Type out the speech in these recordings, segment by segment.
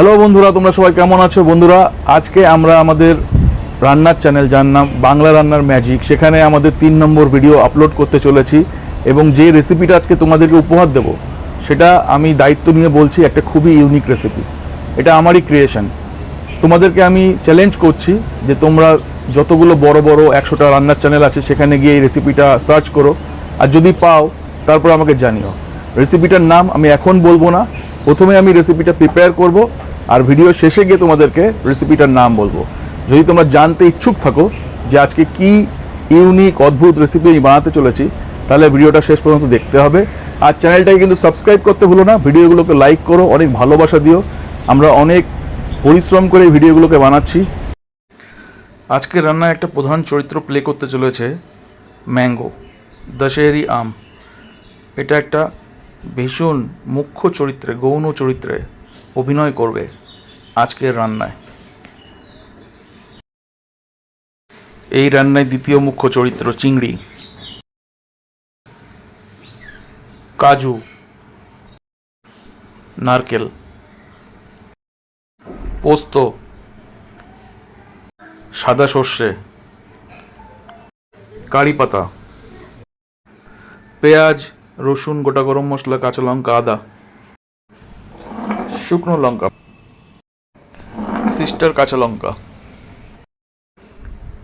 Hello বন্ধুরা, তোমরা সবাই কেমন আছো? বন্ধুরা, আজকে আমরা আমাদের রান্নার চ্যানেল, যার নাম বাংলা রান্নার ম্যাজিক, সেখানে আমাদের তিন নম্বর ভিডিও আপলোড করতে চলেছি এবং যে রেসিপিটা আজকে তোমাদেরকে উপহার দেব, সেটা আমি দায়িত্ব নিয়ে বলছি একটা খুবই ইউনিক রেসিপি এটা আমারই ক্রিয়েশন তোমাদেরকে আমি চ্যালেঞ্জ করছি যে তোমরা যতগুলো বড় বড় একশোটা রান্নার চ্যানেল আছে, সেখানে গিয়ে এই রেসিপিটা সার্চ করো। আর যদি পাও, তারপর আমাকে জানিও। রেসিপিটার নাম আমি এখন বলব না। প্রথমে আমি রেসিপিটা প্রিপেয়ার করব। আর ভিডিও শেষে গিয়ে তোমাদেরকে রেসিপিটার নাম বলব। যদি তোমরা জানতে ইচ্ছুক থাকো যে আজকে কি ইউনিক অদ্ভুত রেসিপি আমি বানাতে চলেছি, তাহলে ভিডিওটা শেষ পর্যন্ত দেখতে হবে। আর চ্যানেলটাকে কিন্তু সাবস্ক্রাইব করতে ভুলো না, ভিডিওগুলোকে লাইক করো, অনেক ভালোবাসা দিও। আমরা অনেক পরিশ্রম করে ভিডিওগুলোকে বানাচ্ছি। আজকে রান্নায় একটা প্রধান চরিত্র প্লে করতে চলেছে ম্যাঙ্গো দশেরি আম। এটা একটা ভীষণ মুখ্য চরিত্রে, গৌণ চরিত্রে অভিনয় করবে আজকের রান্নায়। এই রান্নায় দ্বিতীয় মুখ্য চরিত্র চিংড়ি। কাজু। নারকেল। পোস্ত। সাদা সর্ষে। কারি পাতা। পেঁয়াজ, রসুন, গোটা গরম মশলা, কাঁচা লঙ্কা, আদা। শুকনো লঙ্কা। সিস্টার কাঁচা লঙ্কা।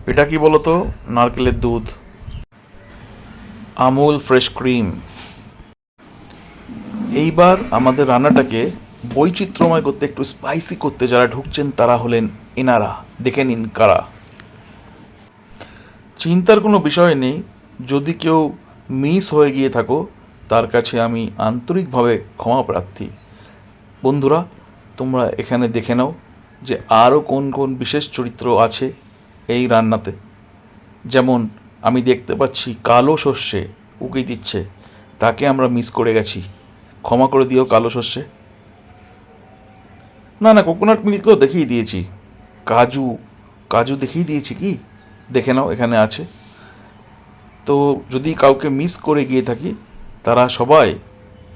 এটা কি বলতো? নারকেলের দুধ। Amul fresh cream. এইবার আমাদের রান্নাটাকে বৈচিত্র্যময় করতে, একটু স্পাইসি করতে যারা ঢুকছেন, তারা হলেন এনারা। দেখে নিন কারা। চিন্তার কোনো বিষয় নেই। যদি কেউ মিস হয়ে গিয়ে থাকো, তার কাছে আমি আন্তরিকভাবে ক্ষমা প্রার্থী। বন্ধুরা, তোমরা এখানে দেখে নাও যে আরও কোন কোন বিশেষ চরিত্র আছে এই রান্নাতে। যেমন, আমি দেখতে পাচ্ছি কালো শস্যে উকি দিচ্ছে, তাকে আমরা মিস করে গেছি। ক্ষমা করে দিও কালো শস্যে না না কোকোনাট মিল্ক তো দেখিয়ে দিয়েছি। কাজু কাজু দেখিয়ে দিয়েছি কি? দেখে নাও, এখানে আছে। তো যদি কাউকে মিস করে গিয়ে থাকি, তারা সবাই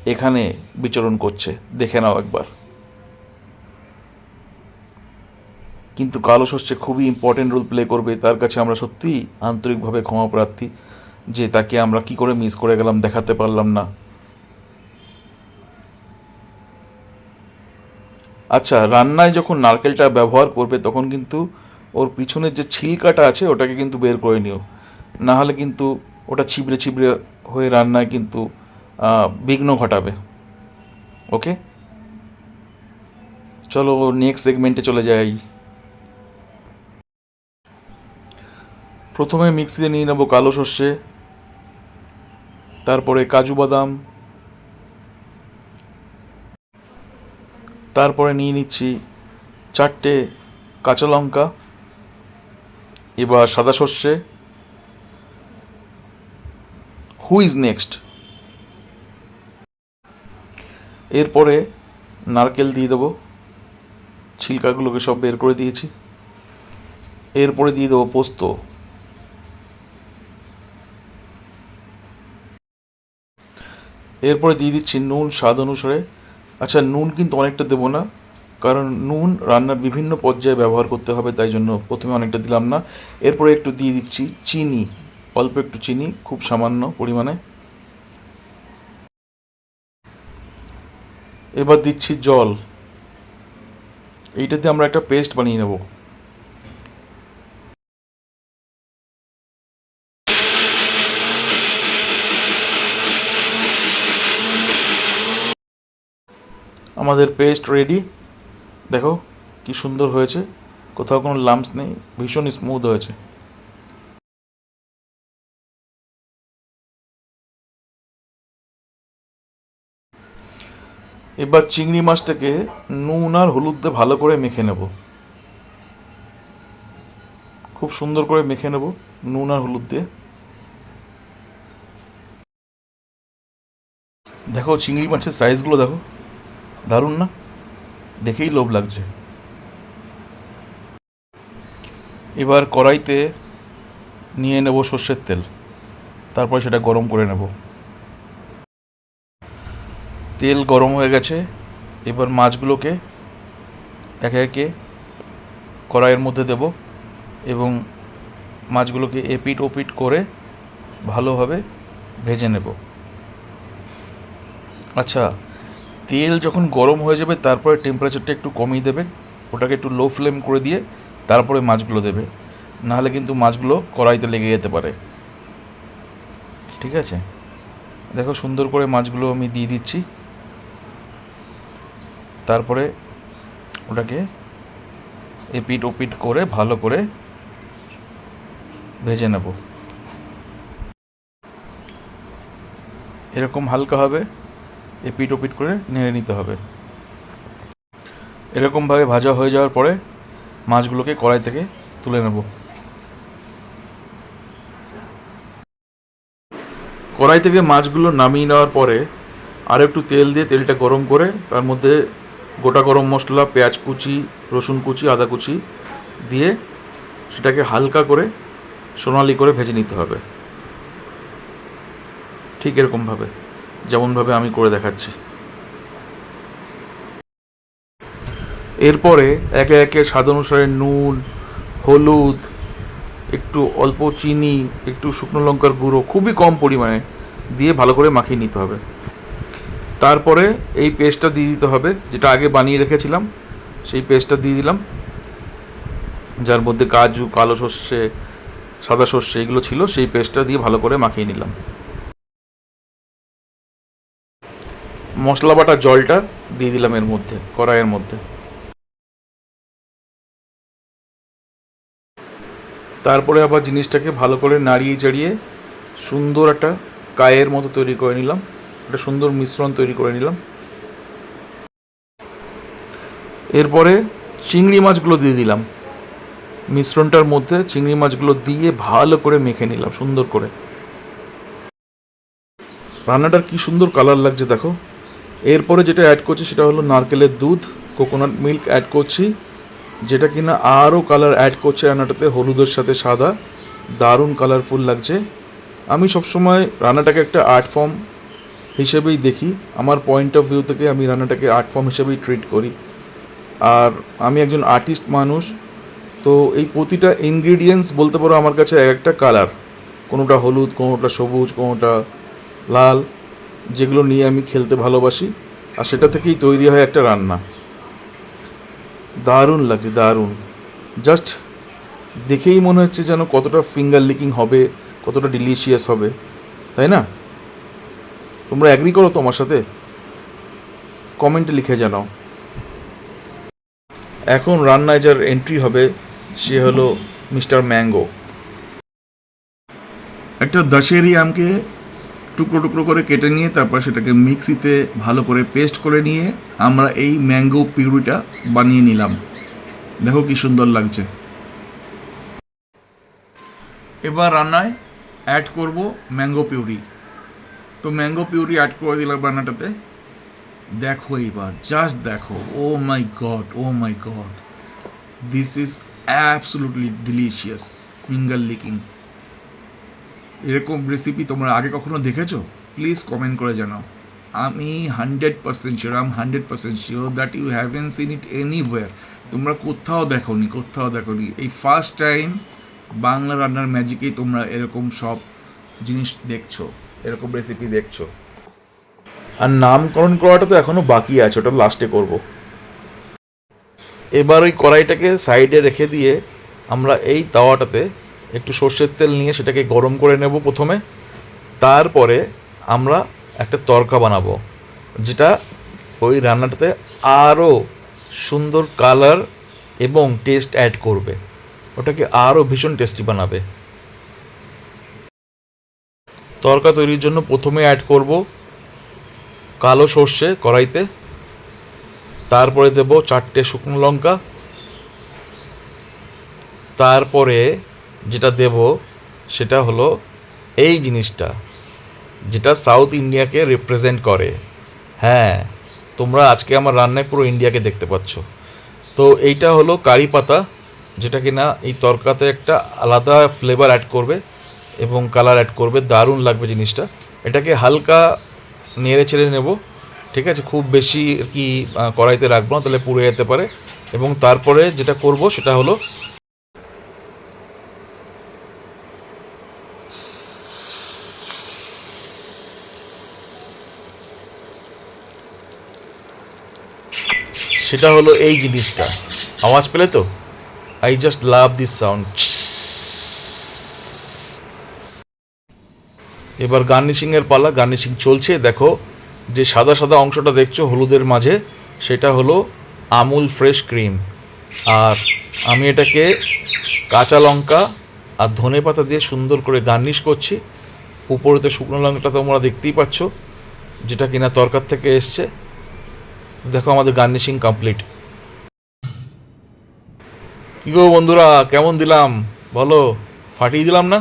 এখানে বিচরণ করছে। দেখে নাও একবার। কিন্তু কালো শস্যে খুবই ইম্পর্টেন্ট রোল প্লে করবে। তার কাছে আমরা সত্যিই আন্তরিকভাবে ক্ষমা প্রার্থী যে তাকে আমরা কি করে মিস করে গেলাম, দেখাতে পারলাম না। আচ্ছা রান্নায় যখন নারকেলটা ব্যবহার করবে, তখন কিন্তু ওর পিছনের যে ছিলকাটা আছে, ওটাকে কিন্তু বের করে নিও। না হলে কিন্তু ওটা ছিবড়ে ছিবড়ে হয়ে রান্নায় কিন্তু বিঘ্ন ঘটাবে। ওকে চলো নেক্সট সেগমেন্টে চলে যাই। প্রথমে মিক্সিতে নিয়ে নেব কালো সর্ষে, তারপরে কাজু বাদাম, তারপরে নিয়ে নিচ্ছি চারটে কাঁচা লঙ্কা, এবার সাদা সর্ষে। হু ইজ নেক্সট এরপরে নারকেল দিয়ে দেবো। ছিলকাগুলোকে সব বের করে দিয়েছি। এরপরে দিয়ে দেবো পোস্ত। এরপরে দিয়ে দিচ্ছি নুন স্বাদ অনুসারে। আচ্ছা নুন কিন্তু অনেকটা দেবো না, কারণ নুন রান্নার বিভিন্ন পর্যায়ে ব্যবহার করতে হবে, তাই জন্য প্রথমে অনেকটা দিলাম না। এরপরে একটু দিয়ে দিচ্ছি চিনি, অল্প একটু চিনি, খুব সামান্য পরিমাণে। এবার দিচ্ছি জল। এইটাতে আমরা একটা পেস্ট বানিয়ে নেব। আমাদের পেস্ট রেডি দেখো কি সুন্দর হয়েছে। কোথাও কোনো লাম্পস নেই। ভীষণ স্মুথ হয়েছে। এবার চিংড়ি মাছটাকে নুন আর হলুদ দিয়ে ভালো করে মেখে নেব। খুব সুন্দর করে মেখে নেব নুন আর হলুদ দিয়ে। দেখো চিংড়ি মাছের সাইজগুলো দেখো। দারুণ না? দেখেই লোভ লাগছে। এবার কড়াইতে নিয়ে নেব সর্ষের তেল। তারপর সেটা গরম করে নেব। তেল গরম হয়ে গেছে, এবার মাছগুলোকে একে একে কড়াইয়ের মধ্যে দেব এবং মাছগুলোকে এপিট ওপিট করে ভালোভাবে ভেজে নেব। আচ্ছা তেল যখন গরম হয়ে যাবে, তারপরে টেম্পারেচারটা একটু কমিয়ে দেবে, ওটাকে একটু লো ফ্লেম করে দিয়ে তারপরে মাছগুলো দেবে। নাহলে কিন্তু মাছগুলো কড়াইতে লেগে যেতে পারে। ঠিক আছে? দেখো সুন্দর করে মাছগুলো আমি দিয়ে দিচ্ছি। তারপরে ওটাকে এপিট ওপিট করে ভালো করে ভেজে নেব। এরকম হালকা হবে এপিট ওপিট করে নেড়ে নিতে হবে। এরকমভাবে ভাজা হয়ে যাওয়ার পরে মাছগুলোকে কড়াই থেকে তুলে নেব। কড়াই থেকে মাছগুলো নামিয়ে নেওয়ার পরে আর একটু তেল দিয়ে তেলটা গরম করে তার মধ্যে গোটা গরম মশলা, পেঁয়াজ কুচি, রসুন কুচি, আদা কুচি দিয়ে সেটাকে হালকা করে সোনালি করে ভেজে নিতে হবে। ঠিক এরকমভাবে যেমনভাবে আমি করে দেখাচ্ছি। এরপরে একে একে স্বাদ অনুসারে নুন, হলুদ, একটু অল্প চিনি, একটু শুকনো লঙ্কার গুঁড়ো, খুবই কম পরিমাণে দিয়ে ভালো করে মাখিয়ে নিতে হবে। তারপরে এই পেস্টটা দিয়ে দিতে হবে, যেটা আগে বানিয়ে রেখেছিলাম, সেই পেস্টটা দিয়ে দিলাম। যার মধ্যে কাজু, কালো সর্ষে, সাদা সর্ষে এগুলো ছিল, সেই পেস্টটা দিয়ে ভালো করে মাখিয়ে নিলাম। মশলা বাটা জলটা দিয়ে দিলাম এর মধ্যে, কড়াইয়ের মধ্যে। তারপরে আবার জিনিসটাকে ভালো করে নাড়িয়ে চাড়িয়ে সুন্দর একটা কায়ের মতো তৈরি করে নিলাম। একটা সুন্দর মিশ্রণ তৈরি করে নিলাম। এরপরে চিংড়ি মাছগুলো দিয়ে দিলাম। মিশ্রণটার মধ্যে চিংড়ি মাছগুলো দিয়ে ভালো করে মেখে নিলাম, সুন্দর করে। রান্নাটার কি সুন্দর কালার লাগছে দেখো। এরপরে যেটা অ্যাড করছি সেটা হলো নারকেলের দুধ কোকোনাট মিল্ক অ্যাড করছি, যেটা কিনা আরও কালার অ্যাড করছে রান্নাটাতে, হলুদের সাথে সাদা। দারুণ কালারফুল লাগছে। আমি সবসময় রান্নাটাকে একটা আর্ট ফর্ম হিসেবেই দেখি। আমার পয়েন্ট অফ ভিউ থেকে আমি রান্নাটাকে আর্ট ফর্ম হিসেবেই ট্রিট করি। আর আমি একজন আর্টিস্ট মানুষ, তো এই প্রতিটা ইনগ্রিডিয়েন্টস বলতে পারো আমার কাছে এক একটা কালার কোনোটা হলুদ, কোনোটা সবুজ, কোনোটা লাল, যেগুলো নিয়ে আমি খেলতে ভালোবাসি, আর সেটা থেকেই তৈরি হয় একটা রান্না। দারুণ লাগছে, দারুণ। জাস্ট দেখেই মনে হচ্ছে যেন কতটা ফিঙ্গার লিকিং হবে, কতটা ডিলিশিয়াস হবে, তাই না? তোমরা অ্যাগ্রি করো তো আমার সাথে কমেন্টে লিখে জানাও। এখন রান্নায় যার এন্ট্রি হবে, সে হলো মিস্টার ম্যাঙ্গো। একটা দশেরি আমকে টুকরো টুকরো করে কেটে নিয়ে তারপর সেটাকে মিক্সিতে ভালো করে পেস্ট করে নিয়ে আমরা এই ম্যাঙ্গো পিউরিটা বানিয়ে নিলাম। দেখো কি সুন্দর লাগছে। এবার রান্নায় অ্যাড করব ম্যাঙ্গো পিউরি। তো ম্যাঙ্গো পিউরি অ্যাড করে দিলাম রান্নাটাতে দেখো এবার জাস্ট দেখো। ও my god oh my god this is absolutely delicious finger licking এরকম রেসিপি তোমরা আগে কখনো দেখেছ? প্লিজ কমেন্ট করে জানাও। আমি hundred percent sure I'm hundred percent sure that you haven't seen it anywhere তোমরা কোথাও দেখো নি কোথাও দেখো নি এই ফার্স্ট টাইম বাংলা রান্নার ম্যাজিকেই তোমরা এরকম সব জিনিস দেখছ। এরকম রেসিপি দেখছ? আর নামকরণ করাটা তো এখনও বাকি আছে, ওটা লাস্টে করব। এবার ওই কড়াইটাকে সাইডে রেখে দিয়ে আমরা এই তাওয়াটাতে একটু সর্ষের তেল নিয়ে সেটাকে গরম করে নেব প্রথমে। তারপরে আমরা একটা তরকা বানাবো, যেটা ওই রান্নাটাতে আরও সুন্দর কালার এবং টেস্ট অ্যাড করবে। ওটাকে আরও ভীষণ টেস্টি বানাবে। তরকা তৈরির জন্য প্রথমে অ্যাড করব কালো সর্ষে কড়াইতে, তারপরে দেব চারটে শুকনো লঙ্কা, তারপরে যেটা দেব সেটা হলো এই জিনিসটা যেটা সাউথ ইন্ডিয়াকে রিপ্রেজেন্ট করে। হ্যাঁ তোমরা আজকে আমার রান্নায় পুরো ইন্ডিয়াকে দেখতে পাচ্ছ। তো এইটা হলো কারি পাতা, যেটা কিনা এই তরকাতে একটা আলাদা ফ্লেভার অ্যাড করবে। এবং কালার অ্যাড করবে, দারুণ লাগবে জিনিসটা। এটাকে হালকা নেড়ে ছেড়ে নেব, ঠিক আছে? খুব বেশি কি কড়াইতে রাখব না, তাহলে পুড়ে যেতে পারে। এবং তারপরে যেটা করব সেটা হলো সেটা হলো এই জিনিসটা। আওয়াজ পেলে তো? I just love this sound এবার গার্নিশিং এর পালা, গার্নিশিং চলছে। দেখো, যে সাদা সাদা অংশটা দেখছ হলুদের মাঝে, সেটা হলো আমুল ফ্রেশ ক্রিম। আর আমি এটাকে কাঁচা লঙ্কা আর ধনে পাতা দিয়ে সুন্দর করে গার্নিশ করছি। উপরেতে শুকনো লঙ্কাটা তোমরা দেখতেই পাচ্ছ, যেটা কিনা তরকার থেকে এসছে। দেখো আমাদের গার্নিশিং কমপ্লিট। কী গো বন্ধুরা, কেমন দিলাম? বলো, ফাটিয়ে দিলাম না?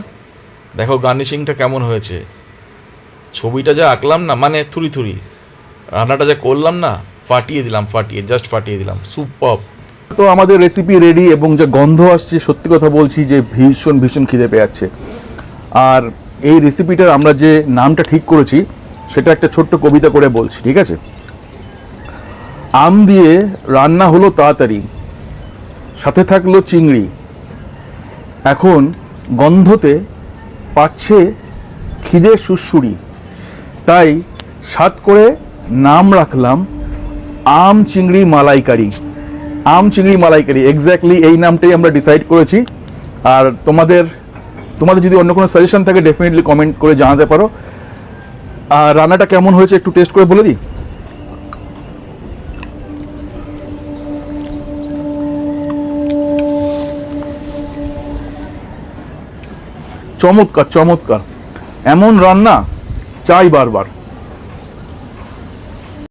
দেখো গার্নিশিংটা কেমন হয়েছে। ছবিটা যা আঁকলাম না মানে থুরি থুরি। রান্নাটা যা করলাম না, ফাটিয়ে দিলাম, ফাটিয়ে জাস্ট ফাটিয়ে দিলাম। সুপার তো আমাদের রেসিপি রেডি এবং যে গন্ধ আসছে, সত্যি কথা বলছি যে ভীষণ ভীষণ খিদে পেয়ে যাচ্ছে আর এই রেসিপিটার আমরা যে নামটা ঠিক করেছি, সেটা একটা ছোট্ট কবিতা করে বলছি, ঠিক আছে? আম দিয়ে রান্না হলো তাড়াতাড়ি, সাথে থাকল চিংড়ি। এখন গন্ধতে পাচ্ছে খিদে সুসুরি তাই সাত করে নাম রাখলাম, আম চিংড়ি মালাইকারি। আম চিংড়ি মালাইকারি এক্স্যাক্টলি এই নামটাই আমরা ডিসাইড করেছি। আর তোমাদের তোমাদের যদি অন্য কোনো সাজেশন থাকে ডেফিনেটলি কমেন্ট করে জানাতে পারো। আর রান্নাটা কেমন হয়েছে একটু টেস্ট করে বলে দিই? চমৎকার চমৎকার। এমন রান্না চাই বারবার।